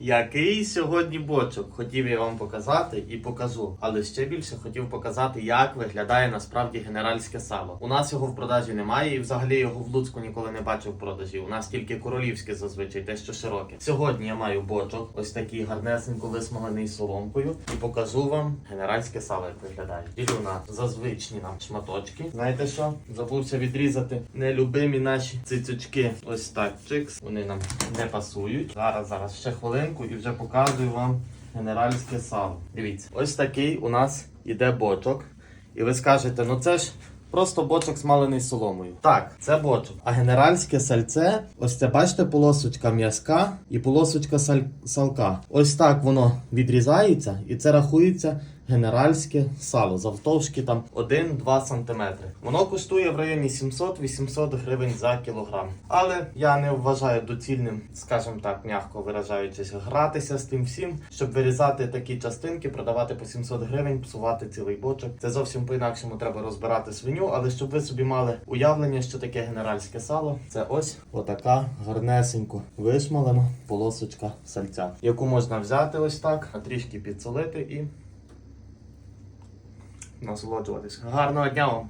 Який сьогодні бочок хотів я вам показати і покажу, але ще більше хотів показати, як виглядає насправді генеральське сало. У нас його в продажі немає, і взагалі його в Луцьку ніколи не бачив в продажі. У нас тільки королівське зазвичай, те, що широке. Сьогодні я маю бочок, ось такий гарнесенько висмолений соломкою, і покажу вам генеральське сало, як виглядає. Ділю на зазвичні нам шматочки. Знаєте що? Забувся відрізати нелюбимі наші цицючки. Ось так, чикс. Вони нам не пасують. Зараз, зараз ще хвилинку і вже показую вам генеральське сало. Дивіться, ось такий у нас іде бочок. І ви скажете, ну це ж. Просто бочок смалений соломою. Так, це бочок. А генеральське сальце, ось це бачите, полосочка м'язка і полосочка саль- салка. Ось так воно відрізається, і це рахується генеральське сало. Завтовшки там 1-2 см. Воно коштує в районі 700-800 гривень за кілограм. Але я не вважаю доцільним, скажімо так, м'яко виражаючись, гратися з тим всім, щоб вирізати такі частинки, продавати по 700 гривень, псувати цілий бочок. Це зовсім по-інакшому треба розбирати свиню, але щоб ви собі мали уявлення, що таке генеральське сало, це ось отака гарнесенько вишмалена полосочка сальця, яку можна взяти ось так, трішки підсолити і насолоджуватись. Гарного дня вам!